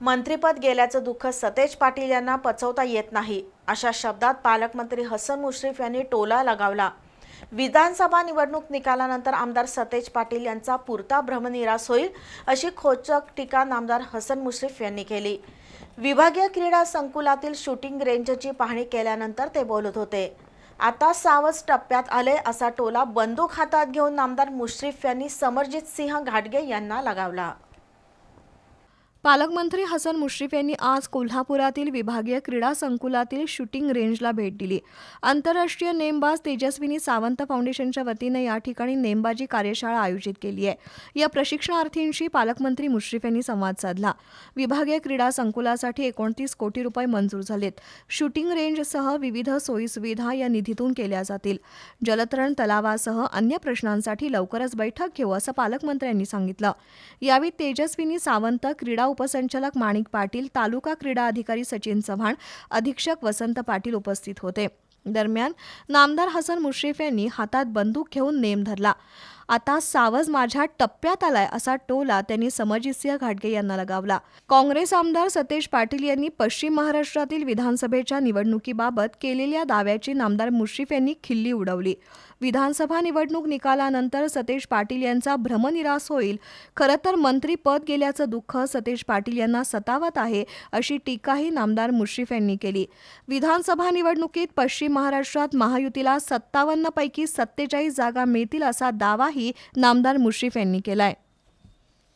मंत्रीपद गेल्याचं दुःख सतेज पाटील यांना पचवता येत नाही अशा शब्दात पालकमंत्री हसन मुश्रीफ यांनी टोला लगावला. विधानसभा निवडणूक निकालानंतर आमदार सतेज पाटील यांचा पुरता भ्रमनिरास होईल अशी खोचक टीका नामदार हसन मुश्रीफ यांनी केली. विभागीय क्रीडा संकुलातील शूटिंग रेंजची पाहणी केल्यानंतर ते बोलत होते. आता सावज टप्प्यात आले असा टोला बंदूक हातात घेऊन नामदार मुश्रीफ यांनी समरजित सिंह घाटगे यांना लगावला. पालकमंत्री हसन मुश्रीफ यांनी आज कोल्हापुरातील विभागीय क्रीडा संकुलातील शूटिंग रेंजला भेट दिली. आंतरराष्ट्रीय नेमबाज तेजस्विनी सावंत फाउंडेशनच्या वतीनं या ठिकाणी नेमबाजी कार्यशाळा आयोजित केली आहे. या प्रशिक्षणार्थींशी पालकमंत्री मुश्रीफ यांनी संवाद साधला. विभागीय क्रीडा संकुलासाठी एकोणतीस कोटी रुपये मंजूर झालेत. शूटिंग रेंजसह विविध सोयीसुविधा या निधीतून केल्या जातील. जलतरण तलावासह अन्य प्रश्नांसाठी लवकरच बैठक घेऊ असं पालकमंत्र्यांनी सांगितलं. यावेळी तेजस्विनी सावंत क्रीडा उपसंचालक माणिक पाटील तालुका क्रीडा अधिकारी सचिन चव्हाण अधीक्षक वसंत पाटील उपस्थित होते. दरम्यान नामदार हसन मुश्रीफ यांनी हातात बंदूक घेऊन नेम धरला. आता सावज माझ्या टप्प्यात आलाय असा टोला त्यांनी समजितसिंह घाटगे यांना लगावला. काँग्रेस आमदार सतेज पाटील यांनी पश्चिम महाराष्ट्रातील विधानसभेच्या निवडणुकीबाबत केलेल्या दाव्याची नामदार मुश्रीफ यांनी खिल्ली उडवली. विधानसभा निवडणूक निकालानंतर सतेज पाटील यांचा भ्रमनिरास होईल. खरं तर मंत्रीपद गेल्याचं दुःख सतेज पाटील यांना सतावत आहे अशी टीकाही नामदार मुश्रीफ यांनी केली. विधानसभा निवडणुकीत पश्चिम महाराष्ट्रात महायुतीला सत्तावन्न पैकी सत्तेचाळीस जागा मिळतील असा दावा दावाही नामदार मुश्रीफ यांनी केलाय.